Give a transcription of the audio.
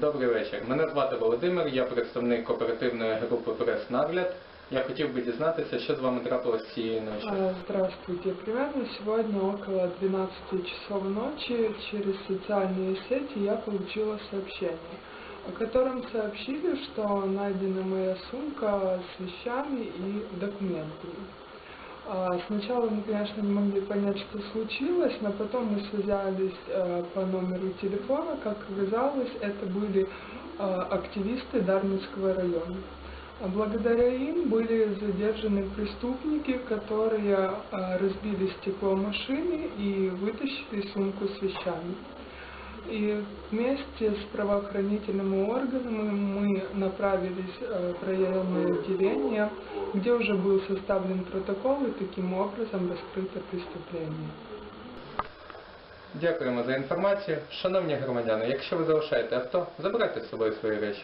Добрий вечір. Мене звати Володимир, я представник кооперативної групи Прес-Нагляд. Я хотів би дізнатися, що з вами трапилось цієї ночі. Здравствуйте. Примерно сегодня около 12 часов ночи через социальные сети я получила сообщение, о котором сообщили, что найдена моя сумка с вещами и документами. А, Сначала мы, конечно, не могли понять, что случилось, но потом мы связались э, по номеру телефона. Как оказалось, это были э, активисты Дарницкого района. А Благодаря им были задержаны преступники, которые а, разбили стекло машины и вытащили сумку с вещами. И вместе с правоохранительными органами мы направились э, в районное отделение, где уже был составлен протокол и таким образом раскрыто преступление. Дякуємо за інформацію. Шановні громадяни, якщо ви залишаєте авто, забирайте з собою свої речі.